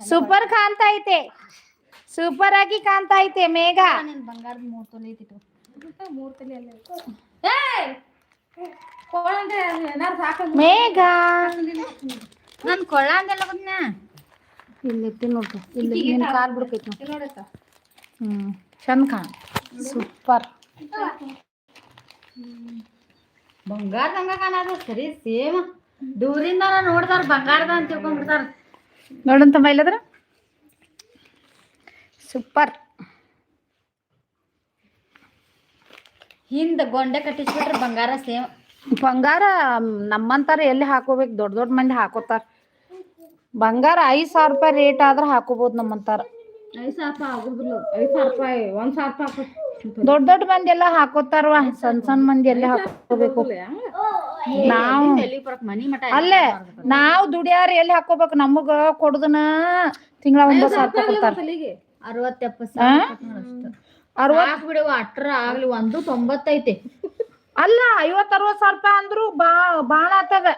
Super ಕಾಣ್ತಾ ಐತೆ super ಆಗಿ ಕಾಣ್ತಾ ಐತೆ ಮೇಘ ನಿನ್ ಬಂಗಾರದ ಮೂರ್ ತೊಲೆ ಐತಿತ್ತು ಮೂರ್ ತಲೆ ಅಲ್ಲೇ ಮೇಘ. ನನ್ ಕೊಳ್ಳ ಅಂದೆಲ್ಲ ಬಂದ್ನ. ಇಲ್ಲಿ ನೋಡ್ತು ಇಲ್ಲಿ ನಿನ್ ಕಾಲ್ ಬಿಡ್ಕೈತಿ ಹ್ಮ್ ಚಂದ ಕಾಣ. ಸೂಪರ್ ಬಂಗಾರದಂಗ ಕಾಣದ ಸರಿ ಸೇಮ್ ದೂರಿಂದ ನೋಡ್ತಾರ ಬಂಗಾರದ ಅಂತ ತಿಳ್ಕೊಂಡ್ಬಿಡ್ತಾರ. ನೋಡಂತ ಇಲ್ಲದ್ರ ಸೂಪರ್. ಹಿಂದ ಗೊಂಡೆ ಕಟ್ಟಿಸ್ಬಿಟ್ರೆ ಬಂಗಾರ ಸೇಮ್. ಬಂಗಾರ ನಮ್ಮಂತಾರ ಎಲ್ಲಿ ಹಾಕೋಬೇಕು? ದೊಡ್ಡ ದೊಡ್ಡ ಮಂದಿ ಹಾಕೋತಾರ. ಬಂಗಾರ ಐದ್ ಸಾವಿರ ರೂಪಾಯಿ ರೇಟ್ ಆದ್ರೆ ಹಾಕೋಬಹುದು ನಮ್ಮಂತಾರ. ದೊಡ್ಡ ದೊಡ್ಡ ಮಂದಿ ಎಲ್ಲ ಹಾಕೋತಾರವ ಸಣ್ಣ ಸಣ್ಣ ಮಂದಿ ಎಲ್ಲಾ ಹಾಕೋಬೇಕು. ನಾವು ಅಲ್ಲೇ ನಾವ್ ದುಡಿಯಾರ ಎಲ್ಲಿ ಹಾಕೋಬೇಕು? ನಮಗ ಕೊಡುದನ ತಿಂಗಳ ಒಂದ್ ಸಾವಿರ ತಗೋತಾರ? ಅರವತ್ ಬಿಡುವ ಅಟ್ರ ಆಗ್ಲಿ ಒಂದು ತೊಂಬತ್ತೈತೆ. ಅಲ್ಲ ಐವತ್ ಅರವತ್ ಸಾವಿರ ರೂಪಾಯಿ ಅಂದ್ರು ಬಾ ಬಾಳ ಆತದ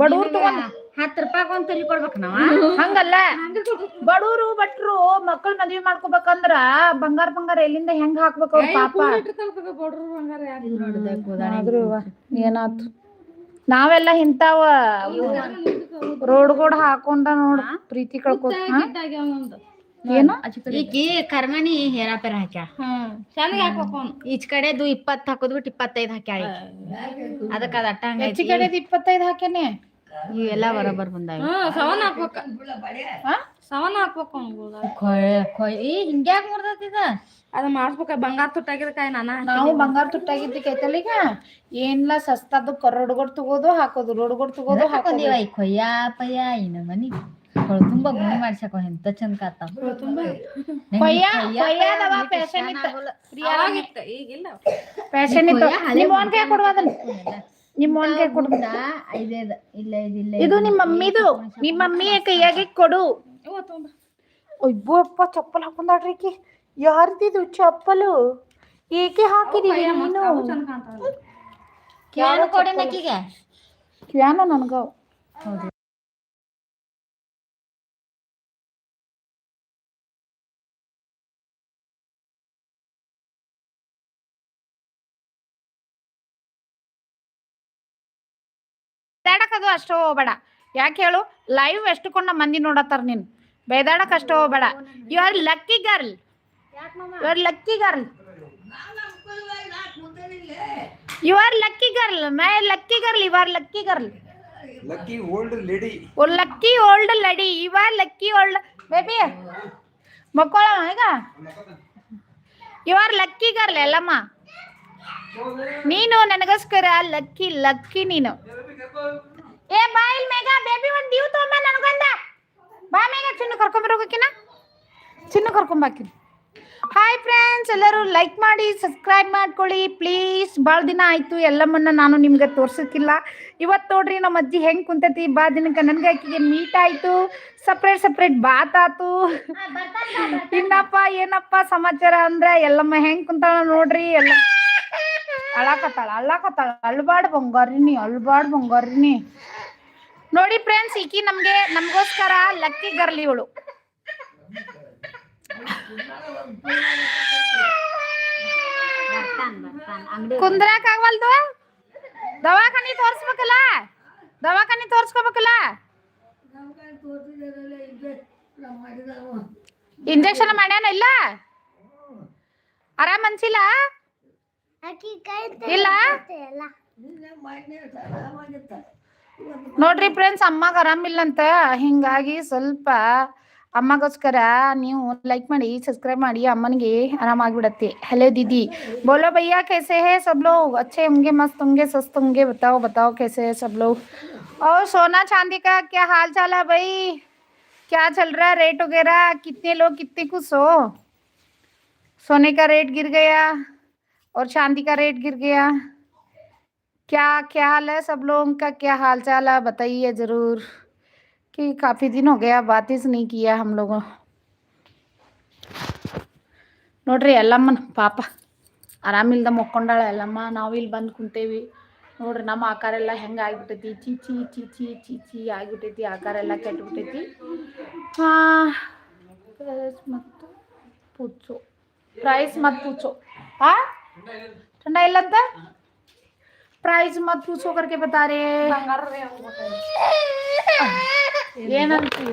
ಬಡವ್ರು ತಗೊಂಡ್ ಹತ್ತು ರೂಪಾಯಿ ಒಂದ್ ತಲಿ ಕೊಡ್ಬೇಕ ನಾವ? ಹಂಗಲ್ಲ. ಬಡವರು ಭಟ್ರು ಮಕ್ಕಳ ಮದ್ವಿ ಮಾಡ್ಕೋಬೇಕಂದ್ರ ಬಂಗಾರ ಬಂಗಾರ ಎಲ್ಲಿಂದ ಹೆಂಗ್ ಹಾಕ್ಬೇಕು ಅವ್ರ ಪಾಪ? ಬಡ್ರು ಏನಾತು? ನಾವೆಲ್ಲ ಇಂತಾವ ರೋಡ್ಗೋಡ್ ಹಾಕೊಂಡ ನೋಡ ಪ್ರೀತಿ ಕಳ್ಕೋತ ಏನು? ಈಕಿ ಕರ್ಮಣಿ ಹೇರಾಪೇರ ಅವ್ನು. ಈಚ್ ಕಡೆದು ಇಪ್ಪತ್ತು ಹಾಕೋದ್ ಬಿಟ್ಟು ಇಪ್ಪತ್ತೈದ್ ಹಾಕ್ಯಾಳ. ಅದಕ್ಕ ಅದ ಅಟ್ಟ ಕಡೆದ್ ಇಪ್ಪತ್ತೈದು ಹಾಕ್ಯಾನೆ? ಇವೆಲ್ಲ ಬರೋಬರ್ ಬಂದಾವ. ಸವನ್ ಹಾಕ್ಬೇಕ. ಹಾ? ಸವನ್ ಹಾಕ್ಬೇಕು ಅವ್ನ್ಗಳ್ಗ. ಈ ಹಿಂಗ್ಯಾಕ್ ಮುರ್ದತಿದ ಅದ ಮಾಡ್ಸ್ಬೇಕ ಬಂಗಾರ ತುಟ್ಟಾಗಿದಕಾಯಿ ನಾನ ನಾವು ಬಂಗಾರ ತುಟ್ಟಾಗಿದ್ದಕ್ಕೆ ಐತಲ್ಲ ಈಗ? ಏನ್ಲ ಸಸ್ತಾದು ರೋಡ್ಗೋಡ್ ತಗೋದು ಹಾಕೋದು ರೋಡ್ಗೋಡ್ ತಗೋದು ಹಾಕೋದು. ಹಾಕೊಂದಿವ ಈ ಕೊಯ್ಯ ಪಯ್ಯ ಇನ್ನ ಮನಿ. ತುಂಬಾ ಗುಣಿ ಮಾಡ್ಸಕ ಎಂತ ಚಂದ ಕಾತಾವ ಕೊಯ್ಯ ಕೊಯ್ಯದವ ಫ್ಯಾಷನ್ ಇತ್ತ. ಅವಾಗಿತ್ತ ಈಗಿಲ್ಲ. ಫ್ಯಾಷನ್ ಇತ್ತು. ನಿಮ್ಮ ಓನ್ ಕೈ ಕೊಡುವ ಅದನ್ನ. ನಿಮ್ಮ ಓನ್ ಕೈ ಕೊಡು. ಇದೇದ ಇಲ್ಲ ಇದಿಲ್ಲ ಇದು ನಿಮ್ಮ ಮಮ್ಮಿದು. ನಿಮ್ಮ ಮಮ್ಮಿಯ ಕೈಯಾಗೆ ಕೊಡು. ಅಯ್ಯೋ ಅಪ್ಪ ಚಪ್ಪಲ್ ಹಾಕೊಂಡಾಡ್ರಿ ಈಕಿ. ಯಾರ್ದಿದು ಚಪ್ಪಲು? ಏಕೆ ಹಾಕಿದೀವಿ ನೀನು. ಚಂದ ಕಾಣ್ತಾವ ಕೇಳು ಕೊಡಿ ನಕ್ಕಿಗೆ. ಬೇದಾಡಕದು ಅಷ್ಟು ಹೋಗ್ಬೇಡ ಯಾಕೆ ಹೇಳು? ಲೈವ್ ಎಷ್ಟುಕೊಂಡ ಮಂದಿ ನೋಡತ್ತಾರ ನೀನು. ಬೇದಾಡಕ್ ಅಷ್ಟು ಹೋಗ್ಬೇಡ you are lucky girl you are lucky girl you are lucky girl my lucky girl you are lucky girl lucky old lady oh lucky old lady you are lucky old baby ಮಕ್ಕಳ ಈಗ? You are lucky girl Yellamma. ನೀನು ನನಗೋಸ್ಕರ lucky lucky ನೀನು. ಏ ಬಾ ಇಲ್ಲಿ ಮೇಗ baby ಒಂದ್ ದೀವ್ ತಗೊಂಬ ನನಗೊಂದ ಬಾ ಮೇಘ ಚಿನ್ನು ಕರ್ಕೊಂಬರೋಕಿನ ಚಿನ್ನ ಕರ್ಕೊಂಬಾಕಿನ ಹಾಯ್ ಫ್ರೆಂಡ್ಸ್ ಎಲ್ಲರೂ ಲೈಕ್ ಮಾಡಿ ಸಬ್ಸ್ಕ್ರೈಬ್ ಮಾಡ್ಕೊಳ್ಳಿ. ಪ್ಲೀಸ್ ಭಾಳ ದಿನ ಆಯಿತು. ಎಲ್ಲಮ್ಮನ್ನ ನಾನು ನಿಮ್ಗೆ ತೋರ್ಸಕ್ಕಿಲ್ಲ. ಇವತ್ತು ನೋಡ್ರಿ ನಮ್ಮ ಅಜ್ಜಿ ಹೆಂಗೆ ಕುಂತೈತಿ. ಬಾ ದಿನಕ್ಕೆ ನನ್ಗೆ ಆಕಿಗೆ ಮೀಟ್ ಆಯಿತು. ಸಪ್ರೇಟ್ ಸಪ್ರೇಟ್ ಬಾತ್ ಆತು. ಇನ್ನಪ್ಪ ಏನಪ್ಪ ಸಮಾಚಾರ ಅಂದ್ರೆ ಎಲ್ಲಮ್ಮ ಹೆಂಗ್ ಕುಂತಾಳ ನೋಡ್ರಿ. ಎಲ್ಲ ಅಳಾಕತ್ತಾಳ ಅಳಾಕತ್ತಾಳ. ಅಳ್ಬಾಡ್ ಬಂಗಾರಿನಿ ಅಳ್ಬಾಡ್ ಬಂಗಾರಿನಿ. ನೋಡಿ ಫ್ರೆಂಡ್ಸ್ ಈಕಿ ನಮ್ಗೆ ನಮಗೋಸ್ಕರ ಲಕ್ಕಿ ಗರ್ಲಿ ಇವಳು. ಕುಂದ್ರಾಕ್ ಆಗವಲ್ದು? ದವಾಖಾನಿ ತೋರ್ಸ್ಬೇಕಲ್ಲ? ದವಾಖಾನಿ ತೋರ್ಸ್ಕೋಬೇಕಲ್ಲ? ಇಂಜೆಕ್ಷನ್ ಮಾಡ್ಯಾನ ಇಲ್ಲ? ಆರಾಮ್ ಅನ್ಸಿಲ್ಲ? ಇಲ್ಲ ನೋಡ್ರಿ ಫ್ರೆಂಡ್ಸ್ ಅಮ್ಮಗ ಆರಾಮಿಲ್ಲಂತ ಹಿಂಗಾಗಿ ಸ್ವಲ್ಪ ಅಮ್ಮಗೋಸ್ಕರ ನೀವು ಲೈಕ್ ಮಾಡಿ ಸಬ್ಸ್ಕ್ರೈಬ್ ಮಾಡಿ ಅಮ್ಮನಿಗೆ ಆರಾಮಾಗ್ಬಿಡತ್ತೆ ಹಲೋ दीदी बोलो भैया कैसे हैं सब लोग अच्छे होंगे मस्त होंगे सस्त होंगे बताओ बताओ कैसे हैं सब लोग और सोना चांदी का क्या हाल चाल है भाई क्या चल रहा है रेट वगैरह कितने लोग कितने खुश हो सोने का रेट गिर गया और चांदी का रेट गिर गया क्या क्या हाल है सब लोगों का क्या हाल चाल है बताइए ज़रूर कि काफ़ी दिन हो गया बात ही नहीं किया हम लोगों ನೋಡ್ರಿ ಎಲ್ಲಮ್ಮನ ಪಾಪ ಆರಾಮಿಲ್ದ ಮಕ್ಕೊಂಡಾಳ ಎಲ್ಲಮ್ಮ ನಾವು ಇಲ್ಲಿ ಬಂದು ಕುಂತೇವಿ ನೋಡ್ರಿ ನಮ್ಮ ಆಕಾರ ಎಲ್ಲ ಹೆಂಗ ಆಗ್ಬಿಟ್ಟೈತಿ ಚೀಚಿ ಚೀಚಿ ಚೀಚಿ ಆಗ್ಬಿಟ್ಟೈತಿ ಆಕಾರ ಎಲ್ಲ ಕೆಟ್ಬಿಟ್ಟೈತಿ ಹಾ ಪ್ರೈಸ್ ಮತ್ತು ಪುಚ್ಚು ಪ್ರೈಸ್ ಮತ್ತು ಪುಚ್ಚು ಹಾ ठंडा ही लगता प्राइस मत पूछो करके बता रहे ಏನಂತಿ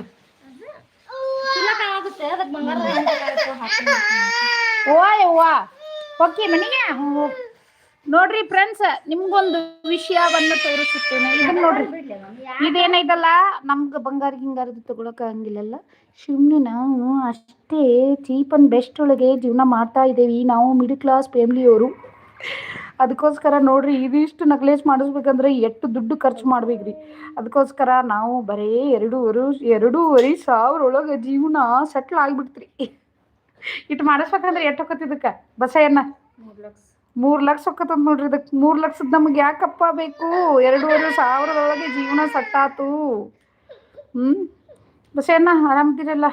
ಓ ಯವ್ವ ಹೊಕ್ಕಿ ಮನೆಗೆ ಹೋಗಿ ನೋಡ್ರಿ ಫ್ರೆಂಡ್ಸ್ ನಿಮ್ಗೊಂದು ವಿಷಯವನ್ನು ತೋರಿಸುತ್ತೇನೆ. ಇದನ್ನ ನೋಡ್ರಿ. ಇದೇನೈದಲ್ಲ ನಮ್ಗೆ ಬಂಗಾರ ಗಿಂಗಾರದು ತಗೊಳಕ್ ಆಗಂಗಿಲ್ಲಲ್ಲ? ಸುಮ್ಮನೆ ನಾವು ಅಷ್ಟೇ ಚೀಪ್ ಅಂಡ್ ಬೆಸ್ಟ್ ಒಳಗೆ ಜೀವನ ಮಾಡ್ತಾ ಇದ್ದೇವೆ ನಾವು ಮಿಡಲ್ ಕ್ಲಾಸ್ ಫ್ಯಾಮಿಲಿಯವರು ಅದಕ್ಕೋಸ್ಕರ ನೋಡ್ರಿ, ಇದಿಷ್ಟು ನಕ್ಲೇಸ್ ಮಾಡಿಸ್ಬೇಕಂದ್ರೆ ಎಷ್ಟು ದುಡ್ಡು ಖರ್ಚು ಮಾಡ್ಬೇಕ್ರಿ. ಅದಕ್ಕೋಸ್ಕರ ನಾವು ಬರೇ ಎರಡೂವರೆ ಎರಡೂವರೆ ಸಾವಿರ ಒಳಗೆ ಜೀವನ ಸೆಟ್ಲ್ ಆಗ್ಬಿಡ್ತ್ರಿ. ಇಟ್ಟು ಮಾಡಿಸ್ಬೇಕಂದ್ರೆ ಎಷ್ಟು ಇದಕ್ಕೆ? ಬಸಯ್ಯನ ಮೂರು ಲಕ್ಷ. ಹೊಕ್ಕತ್ತದ ನೋಡ್ರಿ ಇದಕ್ಕೆ ಮೂರು ಲಕ್ಷದ ನಮ್ಗೆ ಯಾಕಪ್ಪ ಬೇಕು ಎರಡೂವರೆ ಸಾವಿರದೊಳಗೆ ಜೀವನ ಸಟ್ಟಾತು ಹ್ಞೂ ಬಸಯ್ಯನ ಆರಾಮದಿರಲ್ಲ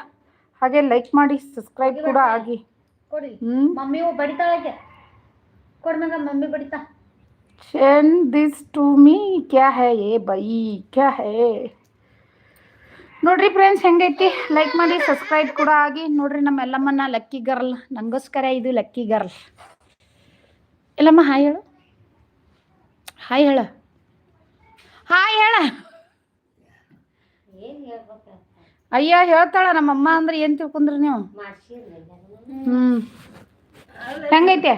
ಹಾಗೆ ಲೈಕ್ ಮಾಡಿ ಸಬ್ಸ್ಕ್ರೈಬ್ ಕೂಡ ಆಗಿ ಕೊಡಿ ಹ್ಞೂ ಮಮ್ಮಿ ಬಡಿತಾಳಕ್ಕೆ ಕೊಡ್ ಮಗ mummy ಬಡಿತಾ send this to me क्या है ये ಬೈ क्या है ನೋಡ್ರಿ ಫ್ರೆಂಡ್ಸ್ ಹೆಂಗೈತಿ ಲೈಕ್ ಮಾಡಿ ಸಬ್ಸ್ಕ್ರೈಬ್ ಕೂಡ ಆಗಿ ನೋಡ್ರಿ ನಮ್ಮ ಎಲ್ಲಮ್ಮನ ಲಕ್ಕಿ ಗರ್ಲ್ ನಂಗೋಸ್ಕರ ಇದು ಲಕ್ಕಿ ಗರ್ಲ್ ಎಲ್ಲಮ್ಮ ಹಾಯ್ ಹೇಳು. ಹಾಯ್ ಹೇಳ. ಹಾಯ್ ಹೇಳ. ಅಯ್ಯ ಹೇಳ್ತಾಳ ನಮ್ಮಮ್ಮ ಅಂದ್ರೆ ಏನ್ ತಿಳ್ಕೊಂಡ್ರಿ ನೀವು? ಹ್ಮ್. ಹೆಂಗೈತೆ?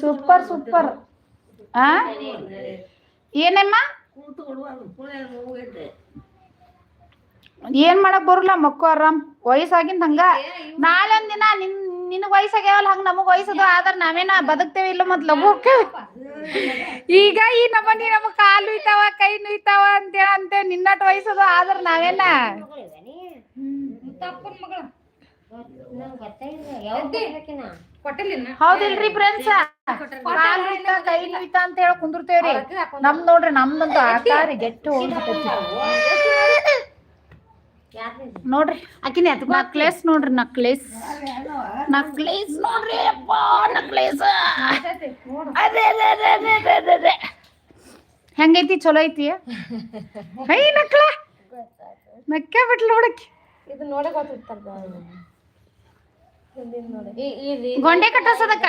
Super super. ಆ? ಏನಮ್ಮ? ಏನ್ ಮಾಡಕ್ ಬರಲ್ಲ ಮಕ್ಕು ಆರಾಮ್. ವಯಸ್ಸಾಗಿಂದ ಹಂಗ. ನಾಳೆ ಒಂದ್ ದಿನ ನಿನ್, ನಿನಗ್ ವಯಸ್ಸಾಗ್ಯಾವಲ್ಲ, ಹಂಗ ನಮಗ್ ವಯಸ್ಸದು. ಆದ್ರ ನಾವೇನ ಬದುಕ್ತೇವೆ ಇಲ್ಲ ಮತ್ ಈಗ ಈ ನಮ್ಮನಿ ನಮ್ ಕಾಲು ಇತಾವ ಕೈ ನುಯ್ತಾವ ಅಂತ. ಅಂತೇವ್ ನಿನ್ನಟ್ ವಯಸ್ಸದು, ಆದ್ರ ನಾವೇನ? ಹೌದಿಲ್ರಿ ಫ್ರೆಂಡ್ಸ್ ಕಾಲ್ ಕೈ ನುಯ್ತಾ ಅಂತ ಹೇಳಿ ಕುಂದಿರ್ತೇವ್ರಿ. ನಮ್ ನೋಡ್ರಿ, ನಮ್ದಂತೂ ಆಕಾರ ಗೆಟ್ಟು ಹೋಗ್ಬಿಟ್ಟೈತಿ ನೋಡ್ರಿ ಆಕಿನ ನಕ್ಲೇಸ್ ನೋಡ್ರಿ ನಕ್ಲೇಸ್ ನಕ್ಲೇಸ್ ನೋಡ್ರಿ ಅಪ್ಪ ನಕ್ಲೇಸ್ ಅದೇ ಅದೇ ಅದೇ ಅದೇ ಅದೇ ಅದೇ ಅದೇ ಹೆಂಗೈತಿ ಚಲೋ ಐತಿ ಹೈ ನಕ್ಲ ನಕ್ಕ ಬಿಟ್ಲು ನೋಡಕ್ಕೆ ಇದು ನೋಡಕ್ ಗೊಂಡೆ ಕಟ್ಟೋಸದಕ್ಕ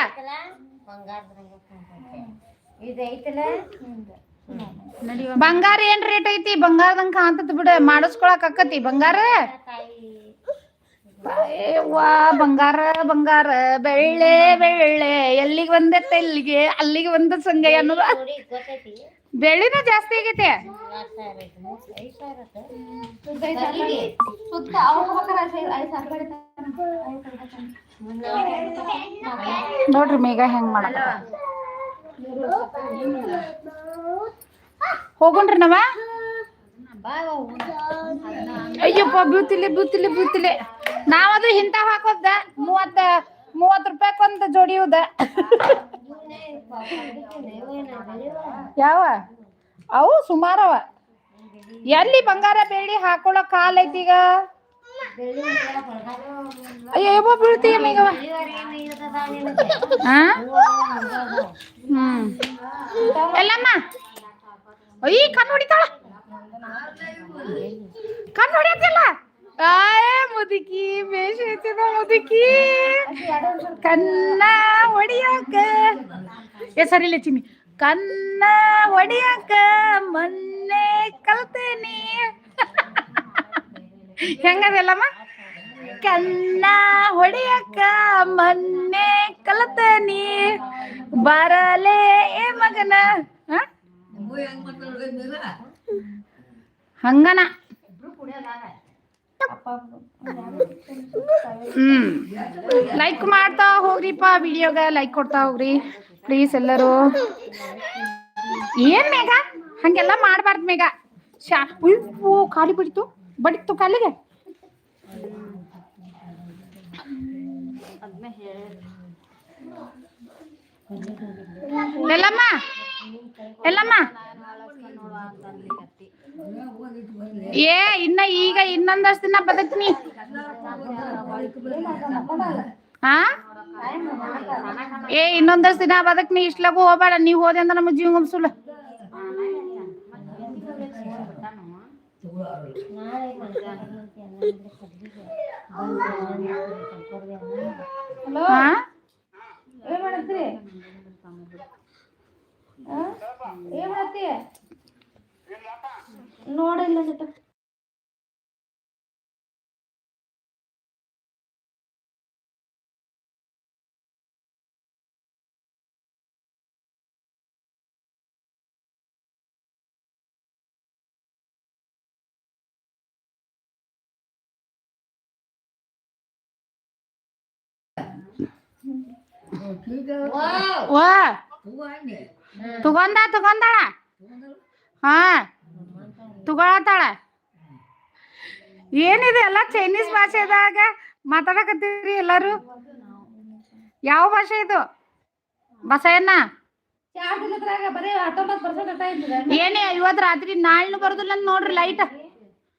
ಇದೈತಲ್ಲ ಬಂಗಾರ ಏನ್ ರೇಟ್ ಐತಿ? ಬಂಗಾರದಂಗ ಕಾಂತತ್ ಬಿಡ. ಮಾಡಿಸ್ಕೊಳಕ್ ಅಕ್ಕತಿ ಬಂಗಾರ? ಬಂಗಾರ ಬಂಗಾರ. ಬೆಳ್ಳೆ ಬೆಳ್ಳೆ. ಎಲ್ಲಿಗೆ ಬಂದೈತೆ ಇಲ್ಲಿಗೆ? ಅಲ್ಲಿಗೆ ಬಂದ ಸಂಗ ಅನ್ನೋದು. ಬೆಳ್ಳಿನ ಜಾಸ್ತಿ ಆಗೈತೆ. ನೋಡ್ರಿ, ಮೇಘ ಹೆಂಗ್ ಮಾಡಕ ಹೋಗುಣ್ರಿ ನಾವ? ಅಯ್ಯಪ್ಪ ಬೀಳ್ತಿಲೆ ಬೀಳ್ತಿಲೆ ಬೀಳ್ತಿಲೆ ನಾವದು ಇಂತ ಹಾಕೋದ, ಮೂವತ್ತ ಮೂವತ್ ರೂಪಾಯಿಕೊಂದು ಜೋಡಿಯುವುದ ಯಾವ? ಅವು ಸುಮಾರವ. ಎಲ್ಲಿ ಬಂಗಾರ ಬೆಳ್ಳಿ ಹಾಕೊಳ್ಳೋ ಕಾಲ್ ಐತಿ ಈಗ? ಅಯ್ಯಪ್ಪ ಬೀಳ್ತೀಯ ಮೇಘವ ಹಾ ಹ್ಮ್. ಎಲ್ಲಮ್ಮ? ಅಯ್ಯ ಕಣ್ಣು ಹೊಡಿತಾಳ. ಕಣ್ಣು ಹೊಡಿಯತ್ತಿಲ್ಲ? ಆಯ್, ಮುದುಕಿ, ಬೇಷ ಐತಿದ ಮುದುಕಿ. ಕನ್ನ ಹೊಡಿಯಾಕ. ಏ, ಸರಿ ಕನ್ನ ಹೊಡಿಯಾಕ ಮೊನ್ನೆ ಕಲ್ತೇನಿ. ಹೆಂಗದಲ್ಲಮ್ಮ? ಕನ್ನ ಹೊಡಿಯಕ್ಕ ಮೊನ್ನೆ ಕಲತನಿ. ಬರಲೇ ಮಗನ? ಹಂಗನ. ಹ್ಮ್. ಲೈಕ್ ಮಾಡ್ತಾ ಹೋಗ್ರಿಪ್ಪ ವಿಡಿಯೋಗ ಲೈಕ್ ಕೊಡ್ತಾ ಹೋಗ್ರಿ. ಪ್ಲೀಸ್ ಎಲ್ಲರೂ. ಏನ್ ಮೇಘ? ಹಂಗೆಲ್ಲ ಮಾಡಬಾರ್ದು ಮೇಘ. ಶಾ ಉಯ್ಯು ಖಾಲಿ ಬಿಡಿತು ಬಡಿತು ಕಾಲಿಗೆ. ಎಲ್ಲಮ್ಮ ಎಲ್ಲಮ್ಮ? ಏ ಇನ್ನ ಈಗ ಇನ್ನೊಂದಷ್ಟು ದಿನ ಬದುಕ್ನಿ. ಹಾ ಏ ಇನ್ನೊಂದಷ್ಟು ದಿನ ಬದುಕ್ನಿ. ನೀ ಇಷ್ಟ್ಲಾಗು ಹೋಗ್ಬೇಡ. ನೀವ್ ಹೋದೆ ಅಂದ್ರೆ ನಮ್ಮ ಜೀವ ಗಮ್ಸುಲ್ಲ ಹಾ ಏನ್ ಮಾಡತ್ರಿ ಆ? ಏನ್ ಮಾಡತ್ತಿ ನೋಡಿಲ್ಲ ಸಿಟ್ಟು ವಾ ತಗೊಂಡ, ತಗೊಂಡಾಳ? ಹಾ. ತಗೊಳತಾಳ ಏನಿದೆ ಎಲ್ಲ ಚೈನೀಸ್ ಭಾಷೆದಾಗ ಮಾತಾಡಕತ್ತೀರಿ ಎಲ್ಲರೂ? ಯಾವ ಭಾಷೆ ಇದು? ಇರ್ತದೆ ಏನೇ, ಇವತ್ ರಾತ್ರಿ ನಾಳ್ನು ಬರುದಿಲ್ಲ ಅಂತ ನೋಡ್ರಿ ಲೈಟ್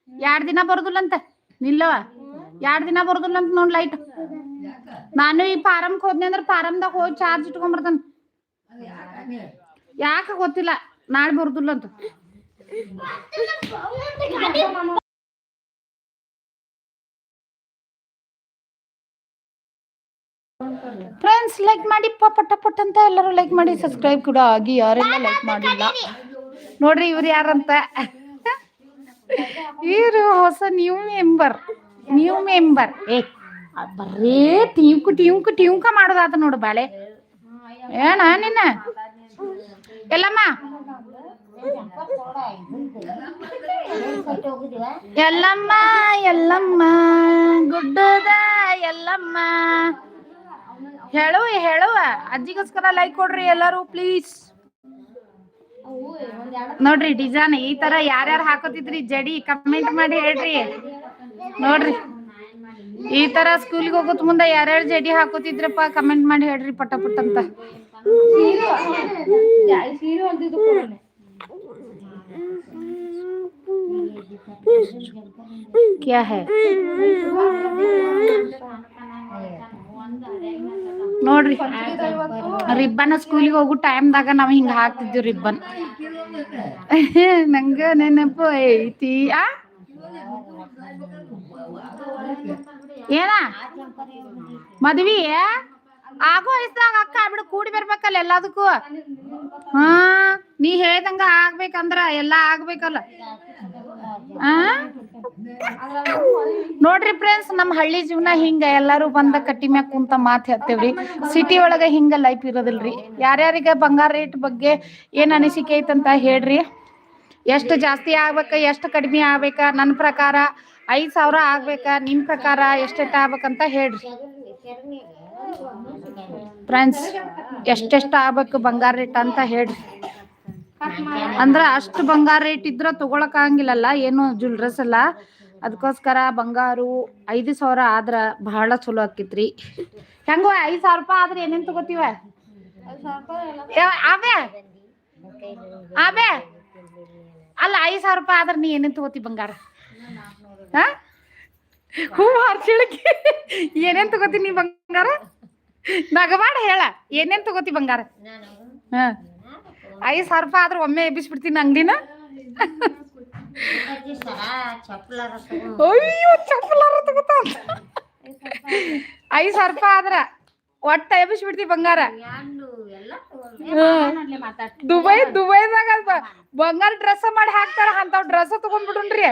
ಎರಡ್ ದಿನ ಬರುದಿಲ್ಲ ಅಂತ ನಿಲ್ಲವ ಎರಡ್ ದಿನ ಬರುದಿಲ್ಲ ಅಂತ ನೋಡ್ ಲೈಟ್ ನಾನು ಈ ಫಾರಮ್ಗೆ ಹೋದ್ನಿ ಅಂದ್ರೆ ಫಾರಮ್ದಾಗ ಹೋಗಿ ಚಾರ್ಜ್ ಇಟ್ಕೊಂಡ್ಬರ್ತಾನ ಯಾಕ ಗೊತ್ತಿಲ್ಲ, ನಾಳೆ ಬರುದಿಲ್ಲ ಅಂತ. ಫ್ರೆಂಡ್ಸ್ ಲೈಕ್ ಮಾಡಿ ಪ ಪಟ, ಪಟ್ ಅಂತ ಎಲ್ಲರೂ ಲೈಕ್ ಮಾಡಿ ಸಬ್ಸ್ಕ್ರೈಬ್ ಕೂಡ ಆಗಿ, ಯಾರೆಲ್ಲ ಲೈಕ್ ಮಾಡಿಲ್ಲ. ನೋಡ್ರಿ ಇವ್ರು ಯಾರಂತ. ಇವರು ಹೊಸ ನ್ಯೂ ಮೆಂಬರ್ ನ್ಯೂ ಮೆಂಬರ್ ಏ, ಬರೇ ಟಿಂಕು ಟಿಂಕು ಟಿಂಕ ಮಾಡೋದಾತ ನೋಡು ಬಾಳೆ. ಏನ ನಿನ್ನ ಎಲ್ಲಮ್ಮ? ಎಲ್ಲಮ್ಮ ಎಲ್ಲಮ್ಮ, ಗುಡ್ಡದ ಎಲ್ಲಮ್ಮ. ಹೇಳುವ ಹೇಳುವ ಅಜ್ಜಿಗೋಸ್ಕರ ಲೈಕ್ ಕೊಡ್ರಿ ಎಲ್ಲರೂ ಪ್ಲೀಸ್ ನೋಡ್ರಿ ಡಿಸೈನ್ ಈ ತರ ಯಾರ್ಯಾರು ಹಾಕೋತಿದ್ರಿ, ಜಡಿ ಕಮೆಂಟ್ ಮಾಡಿ ಹೇಳ್ರಿ. ನೋಡ್ರಿ. ಈ ತರ ಸ್ಕೂಲ್ಗೆ ಹೋಗೋತ್ ಮುಂದೆ ಯಾರ್ಯಾರು ಜಡಿ ಹಾಕೋತಿದ್ರಪ್ಪ ಕಮೆಂಟ್ ಮಾಡಿ ಹೇಳ್ರಿ ಪಟ ಪಟ್ ಸೀರೆ ಒಂದು ಇದು ಕೊಡೋಣ ಕ್ಯಾ ಹೈ ನೋಡ್ರಿ. ರಿಬ್ಬನ್ ಸ್ಕೂಲಿಗೆ ಹೋಗೋ ಟೈಮ್ದಾಗ ನಾವ್ ಹಿಂಗ ಹಾಕ್ತಿದ್ವಿ ರಿಬ್ಬನ್. ನಂಗ ನೆನಪು ಐತಿ. ಆ? ಏನ? ಮದ್ವಿ? ಆಗೋ ವಯಸ್ಸಾಗ ಅಕ್ಕ, ಬಿಡು, ಕೂಡಿ ಬರ್ಬೇಕಲ್ಲ ಎಲ್ಲದಕ್ಕೂ. ಹಾ, ನೀ ಹೇಳ್ದಂಗ ಆಗ್ಬೇಕಂದ್ರ ಎಲ್ಲಾ ಆಗ್ಬೇಕಲ್ಲ. ಹಾ ನೋಡ್ರಿ ಫ್ರೆಂಡ್ಸ್ ನಮ್ ಹಳ್ಳಿ ಜೀವನ ಹಿಂಗ, ಎಲ್ಲಾರು ಬಂದ ಕಟ್ಟಿ ಮ್ಯಾಗ ಕುಂತ ಮಾತ್ ಹೇಳ್ತೇವ್ರಿ. ಸಿಟಿ ಒಳಗ ಹಿಂಗ ಲೈಫ್ ಇರೋದಿಲ್ರಿ. ಯಾರ್ಯಾರಿಗೆ ಬಂಗಾರ ರೇಟ್ ಬಗ್ಗೆ ಏನ್ ಅನಿಸಿಕೆ ಐತಂತ ಹೇಳ್ರಿ. ಎಷ್ಟು ಜಾಸ್ತಿ ಆಗ್ಬೇಕ, ಎಷ್ಟು ಕಡಿಮೆ ಆಗ್ಬೇಕ ನನ್ನ ಪ್ರಕಾರ ಐದ್ ಸಾವಿರ ಆಗ್ಬೇಕ, ನಿಮ್ ಪ್ರಕಾರ ಎಷ್ಟೆಷ್ಟ ಆಗ್ಬೇಕಂತ ಹೇಳ್ರಿ. ಫ್ರೆಂಡ್ಸ್, ಎಷ್ಟೆಷ್ಟು ಆಗ್ಬೇಕು ಬಂಗಾರ ರೇಟ್ ಅಂತ ಹೇಳ್ರಿ. ಅಂದ್ರ ಅಷ್ಟು ಬಂಗಾರ ರೇಟ್ ಇದ್ರ ತಗೊಳಕ್ ಆಗಂಗಿಲ್ಲಲ್ಲ, ಏನು ಜುಲ್ರಸ್ ಅಲ್ಲ ಅದಕ್ಕೋಸ್ಕರ ಬಂಗಾರು ಐದು ಸಾವಿರ ಆದ್ರ ಬಹಳ ಚಲೋ ಆಕಿತ್ರಿ. ಹೆಂಗ ಐದ್ ಸಾವಿರ ರೂಪಾಯಿ ಆದ್ರೆ ಏನೇನ್ ತಗೋತೀವ? ಆಬೆ. ಅಲ್ಲ, ಐದ್ ಸಾವಿರ ರೂಪಾಯಿ ಆದ್ರೆ ನೀ ಏನೇನ್ ತಗೋತಿ ಬಂಗಾರ? ಹಾ? ಹೂ ಹಾರ್ಸಿಳಕಿ ಏನೇನ್ ನೀ ಬಂಗಾರ? ನಗಬಾಡ ಹೇಳ ಏನೇನ್ ತಗೋತಿ ಬಂಗಾರ? ಹಾ. ಐದ್ ಸಾವಿರ ರೂಪಾಯಿ ಆದ್ರೆ ಒಮ್ಮೆ ಎಬ್ಬಿಸ್ಬಿಡ್ತೀನಿ ಅಂಗಡಿನ? ಅಯ್ಯೋ ಚಪ್ಪಲಾರ ತಗೋತ ಐದ್ ಸಾವಿರ ರೂಪಾಯಿ ಆದ್ರ ಒಟ್ಟ ಎಬ್ಬಿಸ್ಬಿಡ್ತಿ ಬಂಗಾರ? ದುಬೈ ದುಬೈದಾಗ ಬಂಗಾರ ಡ್ರೆಸ್ ಮಾಡಿ ಹಾಕ್ತಾರ ಅಂತಾವ್ ಡ್ರೆಸ್ ತಗೊಂಡ್ಬಿಡ್ರಿ?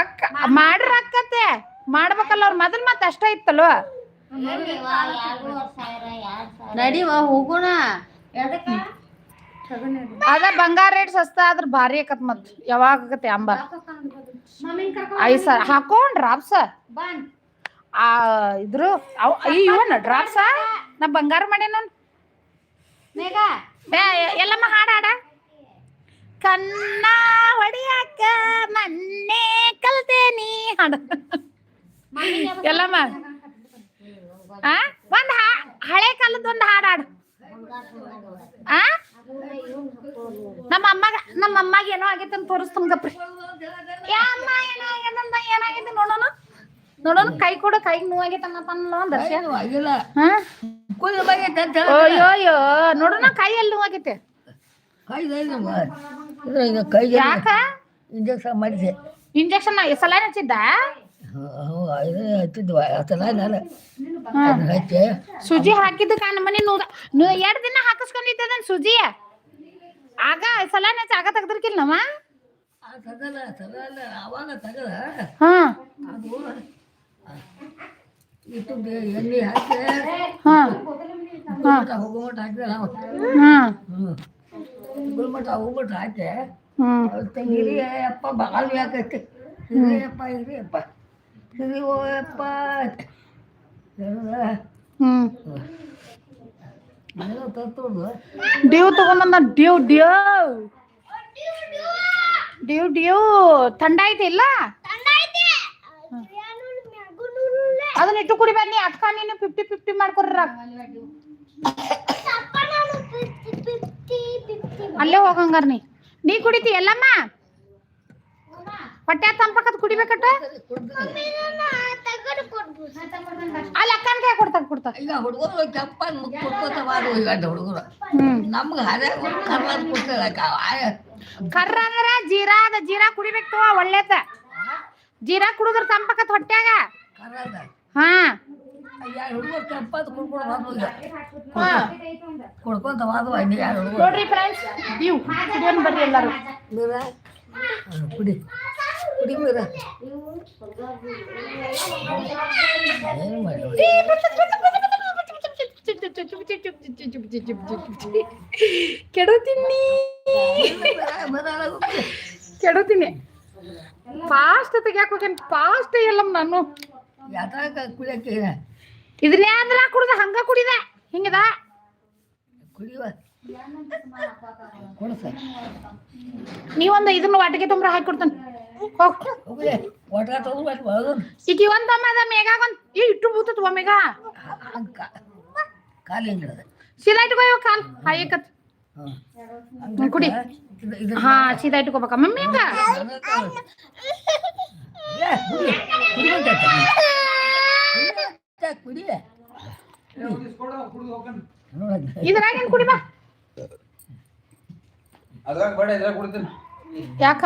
ಅಕ್ಕ ಮಾಡ್ರ ಅಕ್ಕತ್ತೆ ಮಾಡ್ಬೇಕಲ್ಲ ಅವ್ರ ಮೊದಲ್ ಮತ್ತೆ ಅಷ್ಟ ಇತ್ತಲ್ವ? ನಡಿವ ಹೋಗೋಣ. ಅದ ಬಂಗಾರ ರೇಟ್ ಸಸ್ತ ಆದ್ರ ಭಾರಿ ಆಕತ್ ಮತ್. ಯಾವಾಗ ಆಗತ್ತೆ ಅಂಬ. ಐ ಸರ್ ಹಾಕೊಂಡ್ ಡ್ರಾಪ್ಸ. ಆ ಇದ್ರು ಅವ್ ಇವನ ಡ್ರಾಪ್ಸ? ನಾ ಬಂಗಾರ ಮಾಡೇನ ಎಲ್ಲಮ್ಮ ಹಾಡಾಡ ಹಾಡ. ಕನ್ನ ಹೊಡಿಯಾಕ ಮನ್ನೆ ಕಲ್ತೇನಿ ಹಾಡ. ಎಲ್ಲಮ್ಮ? ಆ? ಒಂದ್ ಹಳೆ ಕಾಲದ ಒಂದ್ ಹಾಡ್ ಹಾಡು ಆ? ನಮ್ಮ ಅಮ್ಮಗ ನಮ್ಮ ಅಮ್ಮಗೆ ಏನೋ ಆಗೈತೆ ಅಂತ ತೋರಿಸ್ ಯಾ ಅಮ್ಮ ಏನೋ ಅಂತ ಏನಾಗೈತೆ ನೋಡೋಣ ನೋಡೋಣ ಕೈ ಕೊಡು ಕೈಗೆ ನೋವು ದರ್ಶನ್ ಅನ್ನೋ ಅಯ್ಯೋಯ್ಯೋ ನೋಡೋಣ ಕೈ ಎಲ್ಲಿ ನೋವಾಗೈತೆ ಯಾಕ? ಇಂಜೆಕ್ಷನ್ ಮಾಡಿದೆ ಇಂಜೆಕ್ಷನ್ ಸಲ ಹಚ್ಚಿದ್ದ? ಸುಜಿ ಹಾಕಿದ್ದು ಕಾಣ ಮನೆ ನೂರ ಎರಡು ದಿನ ಹಾಕಿಸ್ಕೊಂಡಿದ್ದದ ಸುಜಿ. ಆಗ ಸಲ ಹಚ್ಚಿ ಆಗ ತೆಗ್ದಿರ್ಕಿಲ್ಲ ನಮ್ಮ ಎಣ್ಣೆ ಹಾಕಿ ಹಾ. ಗುಲ್ಮಟ ಹೋಗುಮಟ ಹಾಕಿದೆ ನಾವು ಹಾ. ಹ್ಞೂ ಗುಲ್ಮಟ ಹೋಗ್ಬಿಟ್ಟು ಹಾಕಿ ಹಿರಿಯಪ್ಪ ಹಿರಿ ಅಪ್ಪ ಹಿರಿಯಪ್ಪ ಯಾಕೈತಿ ಡ್ಯೂ ತಗೊಂಬಂದ ಡ್ಯೂ ಡ್ಯೂ. Dew Dew. ಥಂಡ ಐತಿ ಇಲ್ಲ? ಅದನ್ನ ಇಟ್ಟು ಕುಡಿ ಬನ್ನಿ. ಅಕ್ಕ ನೀನು ಫಿಫ್ಟಿ ಫಿಫ್ಟಿ ಮಾಡ್ಕೊಡ್ರ. ಅಲ್ಲೇ ಹೋಗಂಗಾರ ನೀ. ನೀ ಕುಡಿತಿ ಎಲ್ಲಮ್ಮ? ಹೊಟ್ಟೆ ತಂಪಕತ್ ಕುಡಿಬೇಕಟ್ಟ? ಅಲ್ಲಿ ಅಕ್ಕನ ಕೈ ಕೊಡ್ತಾಗ ಈಗ ಹುಡುಗರು ಕೆಂಪ ಮುಕ್ ಕುಡ್ಕೋತ ಮಾಡು ಈಗ ಹುಡುಗರು ನಮ್ಗೆ ಹರೇ ಕರ್ನಾಟಕ ಕೊಡ್ತಾರೆ ಕರ್ರ ಅಂದ್ರ ಜೀರಾ ಅದ ಜೀರಾ ಕುಡಿಬೇಕು ಒಳ್ಳೇದ. ಜೀರಾ ಕುಡಿದ್ರ ತಂಪಕತ್ ಹೊಟ್ಯಾಗ. ಕರ್ನಾಟಕ ಹಾ. ನೋಡ್ರಿ ಫ್ರೆಂಡ್ಸ್ ನೀವು ಬರ್ರಿ ಎಲ್ಲಾರು? ಕುಡಿ. ಕುಡಿ ಮೀರ. ಏನು ಮಾಡಿ ಕೆಡುತ್ತೀನಿ ಕೆಡುತ್ತೀನಿ ಫಾಸ್ಟ್ ತೆಗಿಯಾಕ ಹೋಗ್ಯಾನ ಫಾಸ್ಟ್ ಎಲ್ಲಮ್ಮ ನಾನು. ಯಾಕ ಕುಡಿಯಕ್ಕೆ ಇದನ್ನ ಯಾವ್ದ್ರ ಕುಡ್ದ ಹಂಗ ಕುಡಿದ. ಹಿಂಗದ? ಕುಡಿಯುವ. ನೀವೊಂದು ಇದನ್ನ ವಾಟಿಗೆ ತುಂಬ ಹಾಕಿ ಕೊಡ್ತಾನೆ. ಸಿಟಿ ಹೋಗ್ಲಿ ತಮ್ಮ ಅದ ಈಗ ಒಂದ್ ಒಂದ್ ಈ ಇಟ್ಟು ಬೂತತ್ ಮೇಗ ಹಂಗ. ಕಾಲು ಹಿಂಗಿಡದ ಸೀದಾ ಇಟ್ಕೋ ಇವಾಗ ಕಾಲ್. ಹಾಯಕತ್ ಕುಡಿ. ಹಾ ಸೀದಾ ಇಟ್ಕೋಬೇಕ. ಮಮ್ಮಿ ಹಂಗ? ಏ, ಕುಡಿ. ಕುಡಿಬೇಕಂತ ಕುಡಿ ನೋಡೋದು ಇದ್ರಾಗ ಏನ್ ಕುಡಿ ಬಾ. ಅದ್ರಾಗ ಬೇಡ ಇದ್ರಾಗ ಕೊಡ್ತೀನಿ. ಯಾಕ.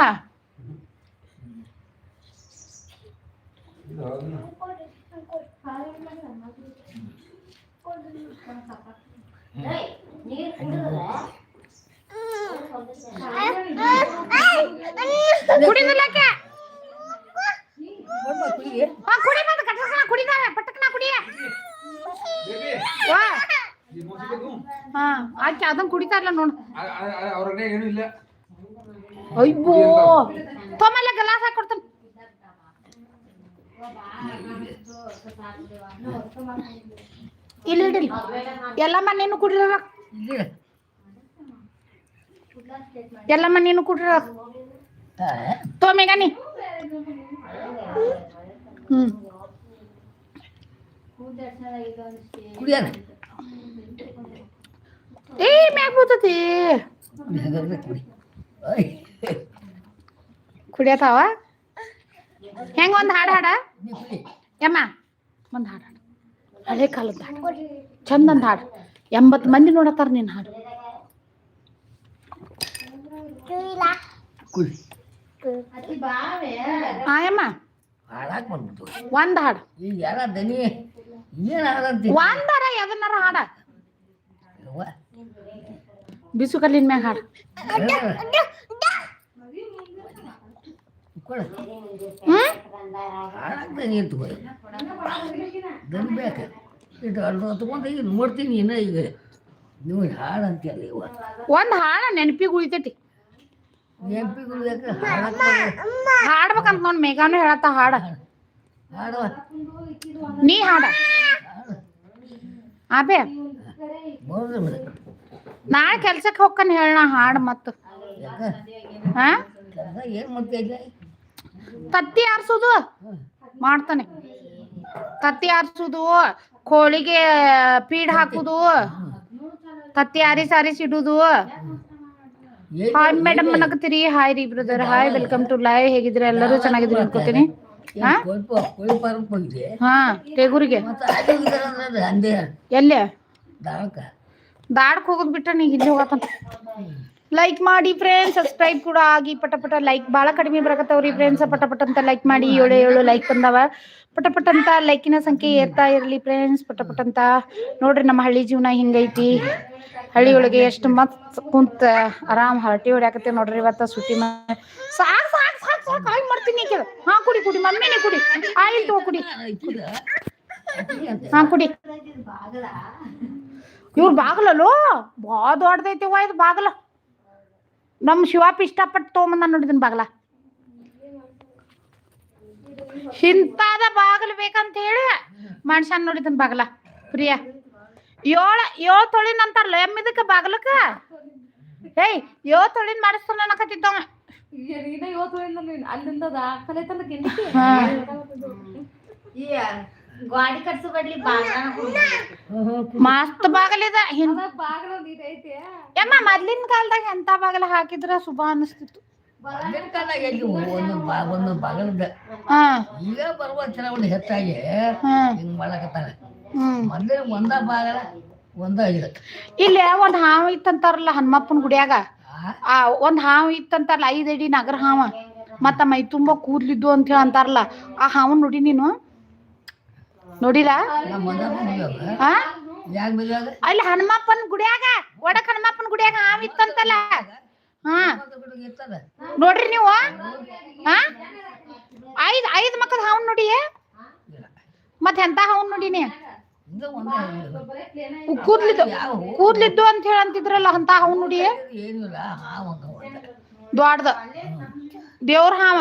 ಕುಡಿದಿಲ್ಲಕ್ಕೆ ನೋಡ್ಬಾ, ಕುಡಿ ಹಾ ಕುಡಿ ಬಂದ ಕಟ್ಟಕನ ಕುಡಿದಾವೆ ಪಟ್ಟಕನ ಕುಡಿಯ ಬೇಬಿ, ವಾ ಈ ಮುಚ್ಚಿದ್ದು? ಹಾ ಆಕೆ ಅದನ್ನ ಕುಡಿತಾರಲ್ಲ ನೋಡು. ಆ- ಆ- ಆ- ಅವ್ರಾಗ ಏನೂ ಇಲ್ಲ. ಅಯ್ಯೋ ತೊಮಲ್ಲ ಗಲಾಸ್ ಹಾಕಿ ಕೊಡ್ತಾನೆ. ಇಲ್ಲಿ ಎಲ್ಲ ಎಲ್ಲಮ್ಮ ನೀನು ಕುಡಿರ ಎಲ್ಲ ಎಲ್ಲಮ್ಮ ನೀನು ಕುಡಿರ ಹಾ, ತೋಮೆಗ ನೀ ಹ್ಮ್. ಕುಡಿಯೋಣ ಏ ಮ್ಯಾಗ ಬರ್ತತಿ ಕುಡಿಯತಾವ? ಹೆಂಗ ಒಂದ್ ಹಾಡ ಹಾಡ? ಯಮ್ಮ ಒಂದ್ ಹಾಡ ಹಾಡು. ಹಳೆ ಕಾಲದ ಹಾಡು. ಚಂದ ಒಂದ್ ಹಾಡು. ಎಂಬತ್ ಮಂದಿ ನೋಡತಾರ ನಿನ್ ಹಾಡು. ಆಯಮ್ಮ ಒಂದ್ ಹಾಡು. ಒಂದರ ಎದನ್ನಾರ ಹಾಡ. ಬಿಸು ಕಲ್ಲಿನ ಮ್ಯಾಗ ಹಾಡು. ನೋಡ್ತೀನಿ ಇನ್ನ ಈಗ. ನೀವು ಹಾಡಂತೀಯಲ್ಲ ಇವ. ಒಂದ್ ಹಾಡ ನೆನಪಿಗೆ ಉಳಿತೈತಿ. ನೆನಪಿಗೆ ಹಾಡಕ್ ಹಾಡ್ಬೇಕಂತ ನೋಡ್ ಮೇಘಾನು ಹೇಳತ್ತ ಹಾಡ. ಹಾಡುವ. ನೀ ಹಾಡ. ಆಬೆ. ನಾಳೆ ಕೆಲ್ಸಕ್ಕೆ ಹೋಗ್ಕನ್ ಹೇಳ ಹಾಡು ಮತ್ತು ಹಾ? ಏನು ತತ್ತಿ ಆರ್ಸೋದು? ಮಾಡ್ತಾನೆ. ತತ್ತಿ ಆರ್ಸುದು ಕೋಳಿಗೆ ಪೀಡ್ ಹಾಕುದು ತತ್ತಿ ಆರಿಸಿ ಆರಿಸಿ ಇಡುದು. ಹಾಯ್ ಮೇಡಮ್ ಅನ್ನಕತ್ತೀರಿ ಹಾಯ್ ರೀ brother. Hi welcome to live. ಹೇಗಿದ್ರೆ ಎಲ್ಲರೂ ಚೆನ್ನಾಗಿದ್ದೀರಿ ಅನ್ಕೋತೀನಿ. ಹಾ? ಟೇಗೂರಿಗೆ. ಎಲ್ಲಿ? ದಾಡ್ಕ್ ಹೋಗೋದ್ ಬಿಟ್ಟ ನೀ ಇಲ್ಲಿ ಹೋಗತ್ತಂತ ಲೈಕ್ ಮಾಡಿ ಫ್ರೆಂಡ್ಸ್ ಸಬ್ಸ್ಕ್ರೈಬ್ ಕೂಡ ಆಗಿ ಪಟ ಪಟ ಲೈಕ್ ಬಹಳ ಕಡಿಮೆ ಬರಕತ್ತವ್ರಿ ಫ್ರೆಂಡ್ಸ್ ಪಟ ಪಟ ಅಂತ ಲೈಕ್ ಮಾಡಿ ಏಳು ಏಳು ಲೈಕ್ ಬಂದವ. ಪಟ ಪಟ ಅಂತ ಲೈಕಿನ ಸಂಖ್ಯೆ ಏರ್ತಾ ಇರಲಿ ಫ್ರೆಂಡ್ಸ್ ಪಟ ಪಟ ಅಂತ. ನೋಡ್ರಿ ನಮ್ಮ ಹಳ್ಳಿ ಜೀವನ ಹಿಂಗೈತಿ. ಹಳ್ಳಿ ಒಳಗೆ ಎಷ್ಟು ಮತ್ ಕುಂತ ಆರಾಮ್ ಹರಟಿ ಹೊಡ್ಯಾಕತ್ತೇವ್ ನೋಡ್ರಿ ಇವತ್ತ ಸುಟ್ಟಿ ಸಾಕ್ ಸಾಕ್ ಸಾಕ್ ಸಾಕ್ ಮಾಡ್ತೀನಿ ಹಾ ಕುಡಿ ಕುಡಿ ಮಮ್ಮಿನೇ ಕುಡಿ. ಆಯ್ತು ತಗೋ ಕುಡಿ. ಹಾ ಕುಡಿ. ಇವ್ರ ಬಾಗಲಲ್ಲೋ? ಬಾ ದೊಡ್ಡದೈತಿ ಇದು ಬಾಗ್ಲ. ನಮ್ಮ ಶಿವಾಪ್ ಇಷ್ಟಪಟ್ಟು ತೊಗೊಂಬಂದ ನೋಡಿದನ್ ಬಾಗ್ಲ. ಇಂತಾದ ಬಾಗಿಲು ಬೇಕಂತ ಹೇಳಿ ಮನುಷ್ಯನ್ ನೋಡಿದನ್ ಬಾಗಲ. ಪ್ರಿಯ ಏಳ ಏಳ್ ತೊಳಿನ ಅಂತಾರಲ್ಲ ಎಮ್ಮಿದಕ್ಕ ಬಾಗ್ಲಕ್ಕ? ಏಯ್ ಏಳ್ ತೊಳಿನ್ ಮಾಡಿಸ್ತಾನ ಅನ್ನಕತ್ತಿದ್ದವ ಅಲ್ಲಿಂದ ಗಿಂಡಿ ಕಟ್ಸು ಬಡ್ಲಿ ಬಾಗ್ಲಾನ ಮಸ್ತ್ ಬಾಗಲಿದ ಯಮ್ಮ ಮೊದ್ಲಿನ ಕಾಲದಾಗ ಎಂತ ಬಾಗಲ ಹಾಕಿದ್ರ ಶುಭ ಅನಿಸ್ತಿತ್ತು. ಒಂದು ಬಾಗಲದ ಈಗ ಬರುವ ಚಲಾವಣೆ ಹೆಚ್ಚಾಗಿ ಹಿಂಗ್ ಮಾಡಕತ್ತಾರ. ಹ್ಮ್. ಒಂದ ಬಾಗಲ ಒಂದ ಇದು. ಇಲ್ಲಿ ಒಂದ್ ಹಾವು ಇತ್ತಂತಾರಲ್ಲ ಹನುಮಪ್ಪನ ಗುಡಿಯಾಗ? ಆ, ಒಂದ್ ಹಾವು ಇತ್ತಂತಾರಲ್ಲ ಐದಡಿ ಅಡಿ ನಗರ ಹಾವ. ಮತ್ತ ಮೈ ತುಂಬಾ ಕೂದ್ಲಿದ್ದು ಅಂತ ಹೇಳಿ ಅಂತಾರಲ್ಲ ಆ ಹಾವು ನೋಡಿ ನೀನು. ನೋಡಿಲ್ಲ? ಅಲ್ಲಿ. ಹನುಮಪ್ಪನ ಗುಡಿಯಾಗ ಒಡಕ್ ಹನುಮಪ್ಪನ ಗುಡಿಯಾಗ ಹಾವು ಇತ್ತಂತಲ್ಲ. ಹಾ. ನೋಡ್ರಿ ನೀವು. ಹಾ ಐದ್ ಐದ್ ಮಕ್ಕಳ ಹಾವ್ ನೋಡಿ. ಮತ್ ಎಂತ ಹಾವ್ ನೋಡಿನಿ ಕೂದ್ಲಿದ್ದು ಕೂದ್ಲಿದ್ದು ಅಂತ ಹೇಳಿ ಅಂತಿದ್ರಲ್ಲ ಅಂತ ಹಾವ್ ನೋಡಿ ದೊಡ್ಡದ. ದೇವ್ರ ಹಾವ.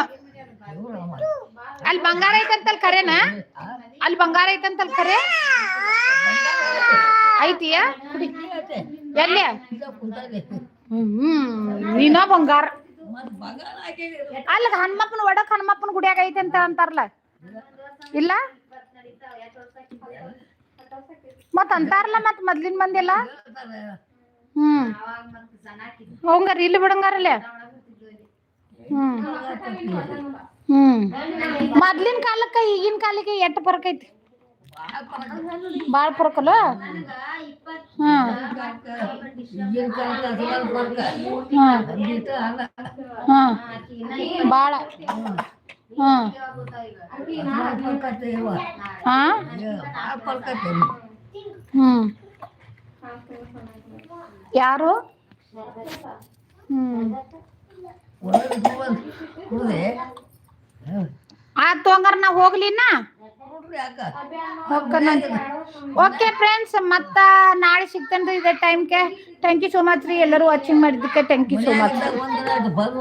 ಅಲ್ಲಿ ಬಂಗಾರ ಐತಂತಲ್ ಕರೆನಾ? ಅಲ್ಲಿ ಬಂಗಾರ ಐತಂತಲ್ ಕರೆ? ಐತಿಯಾ. ಎಲ್ಲಿ. ಹ್ಮ್, ನೀನ ಬಂಗಾರ. ಅಲ್ಲಿ ಹನುಮಪ್ಪನ ಒಡಕ್ ಹನುಮಪ್ಪನ ಗುಡಿಯಾಗ ಐತೆ ಅಂತ ಅಂತಾರಲ್ಲ? ಇಲ್ಲ? ಮತ್ ಅಂತಾರಲ್ಲ ಮತ್ ಮೊದ್ಲಿನ ಮಂದಿ ಎಲ್ಲ ಹೇಳ್ತಾರೆ. ಹ್ಮ್. ಹೋಗಂಗಾರ ಇಲ್ಲಿ ಬಿಡಂಗಾರಲ್ಲ? ಹ್ಮ್. ಹ್ಮ್. ಮೊದ್ಲಿನ ಕಾಲಕ್ಕ ಈಗಿನ ಕಾಲಕ್ಕೆ ಎಷ್ಟ್ ಫರಕ್ ಐತಿ? ಬಾಳ ಫರಕ್ ಅಲ್ಲ ಬಾಳ. ಹ್ಮ್. ಯಾರು? ಹ್ಮ್ ಒಂದೊಂದು ತಗೊಂಡ್ ಕುಡ್ದೆ, ಹ್ಮ್. ಆತು ಹಂಗಾರ ನಾ ಹೋಗ್ಲಿನ? ಓಕೆ ಫ್ರೆಂಡ್ಸ್ ಮತ್ತ ನಾಳೆ ಸಿಗ್ತೇನ್ರಿ ಇದೇ ಟೈಮ್ಗೆ ಥ್ಯಾಂಕ್ ಯು ಸೋ ಮಚ್ ರೀ ಎಲ್ಲರೂ ವಾಚಿಂಗ್ ಮಾಡಿದ್ದಕ್ಕೆ. Thank you so much